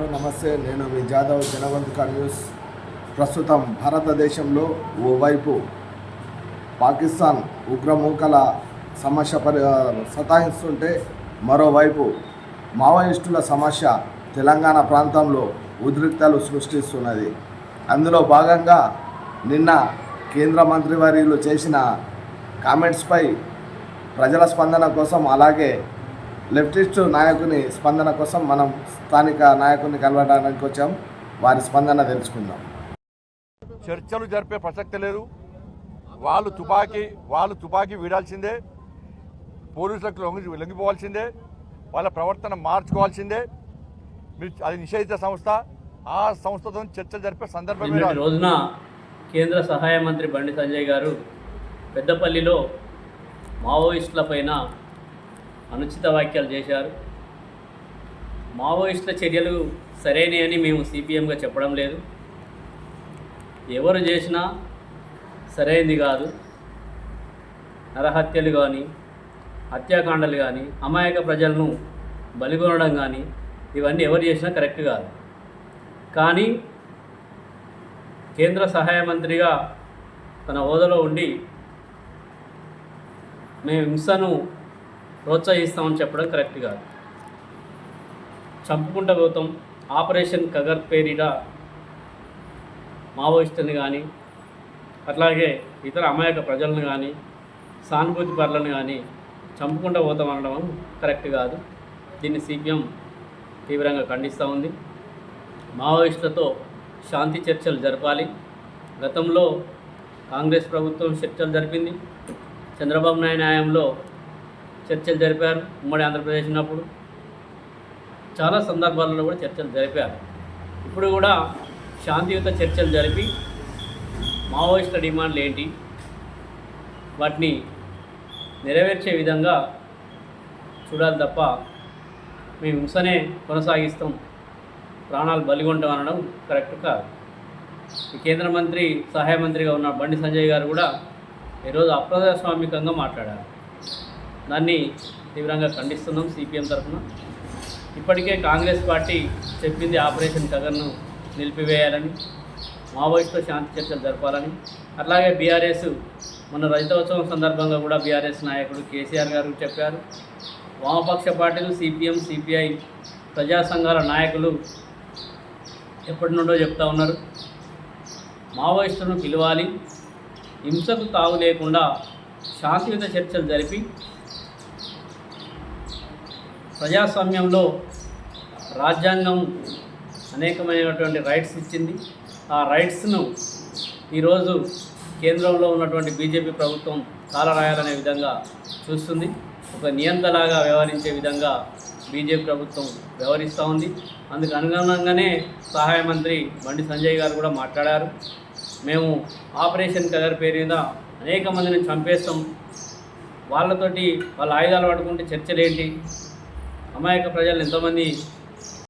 నమస్తే. నేను మీ జాదవ్ జనవంతిక న్యూస్. ప్రస్తుతం భారతదేశంలో ఓవైపు పాకిస్తాన్ ఉగ్రమూకల సమస్య పరి సతాయిస్తుంటే మరోవైపు మావోయిస్టుల సమస్య తెలంగాణ ప్రాంతంలో ఉద్రిక్తలు సృష్టిస్తున్నది. అందులో భాగంగా నిన్న కేంద్ర మంత్రివర్యులు చేసిన కామెంట్స్పై ప్రజల స్పందన కోసం అలాగే లెఫ్టిస్ట్ నాయకుని స్పందన కోసం మనం స్థానిక నాయకుని కలవడానికి వచ్చాం. వారి స్పందన తెలుసుకుందాం. చర్చలు జరిపే ప్రసక్తి లేదు. వాళ్ళు తుపాకీ వాళ్ళు తుపాకీ వీడాల్సిందే. పోలీసులకు లొంగి లొంగిపోవాల్సిందే. వాళ్ళ ప్రవర్తన మార్చుకోవాల్సిందే. మీరు అది నిషేధిత సంస్థ. ఆ సంస్థతో చర్చలు జరిపే రాదు రోజున కేంద్ర సహాయ మంత్రి బండి సంజయ్ గారు పెద్దపల్లిలో మావోయిస్టుల పైన అనుచిత వ్యాఖ్యలు చేశారు. మావోయిస్టుల చర్యలు సరైనవి అని మేము సిపిఎంగా చెప్పడం లేదు. ఎవరు చేసినా సరైనది కాదు. నరహత్యలు కానీ హత్యాకాండలు కానీ అమాయక ప్రజలను బలిగొనడం కానీ ఇవన్నీ ఎవరు చేసినా కరెక్ట్ కాదు. కానీ కేంద్ర సహాయ మంత్రిగా తన హోదాలో ఉండి మేము హింసను ప్రోత్సహిస్తామని చెప్పడం కరెక్ట్ కాదు. చంపుకుంటూ పోతాం. ఆపరేషన్ కగర్ పేరిట మావోయిస్టుని కానీ అట్లాగే ఇతర అమాయక ప్రజలను కానీ సానుభూతి పరులను కానీ చంపుకుంటూ పోతాం అనడం కరెక్ట్ కాదు. దీన్ని సిపిఎం తీవ్రంగా ఖండిస్తూ ఉంది. మావోయిస్టులతో శాంతి చర్చలు జరపాలి. గతంలో కాంగ్రెస్ ప్రభుత్వం చర్చలు జరిపింది. చంద్రబాబు నాయుడు న్యాయంలో చర్చలు జరిపారు. ఉమ్మడి ఆంధ్రప్రదేశ్ ఉన్నప్పుడు చాలా సందర్భాలలో కూడా చర్చలు జరిపారు. ఇప్పుడు కూడా శాంతియుత చర్చలు జరిపి మావోయిస్టుల డిమాండ్లు ఏంటి? వాటిని నెరవేర్చే విధంగా చూడాలి తప్ప మేము హింసనే కొనసాగిస్తాం. ప్రాణాలు బలిగొంటాం అనడం కరెక్ట్ కాదు. ఈ కేంద్ర మంత్రి సహాయ మంత్రిగా ఉన్న బండి సంజయ్ గారు కూడా ఈరోజు అప్రజాస్వామికంగా మాట్లాడారు. దాన్ని తీవ్రంగా ఖండిస్తున్నాం సిపిఎం తరఫున. ఇప్పటికే కాంగ్రెస్ పార్టీ చెప్పింది ఆపరేషన్ కగన్ను నిలిపివేయాలని మావోయిస్టుతో శాంతి చర్చలు జరపాలని. అట్లాగే బీఆర్ఎస్ మన రైతోత్సవం సందర్భంగా కూడా బీఆర్ఎస్ నాయకుడు కేసీఆర్ గారు చెప్పారు. వామపక్ష పార్టీలు సిపిఎం సిపిఐ ప్రజా సంఘాల నాయకులు ఎప్పటి నుండో చెప్తా ఉన్నారు. మావోయిస్టులను పిలవాలి హింసకు తావు లేకుండా శాంతియుత చర్చలు జరిపి ప్రజాస్వామ్యంలో రాజ్యాంగం అనేకమైనటువంటి రైట్స్ ఇచ్చింది. ఆ రైట్స్ను ఈరోజు కేంద్రంలో ఉన్నటువంటి బీజేపీ ప్రభుత్వం కాలరాయాలనే విధంగా చూస్తుంది. ఒక నియంతలాగా వ్యవహరించే విధంగా బీజేపీ ప్రభుత్వం వ్యవహరిస్తూ ఉంది. అందుకు అనుగుణంగానే సహాయ మంత్రి బండి సంజయ్ గారు కూడా మాట్లాడారు. మేము ఆపరేషన్ కలర్ పేరు మీద అనేక మందిని చంపేస్తాం. వాళ్ళతోటి వాళ్ళ ఆయుధాలు పట్టుకుంటే చర్చలేంటి? అమాయక ప్రజలను ఎంతోమంది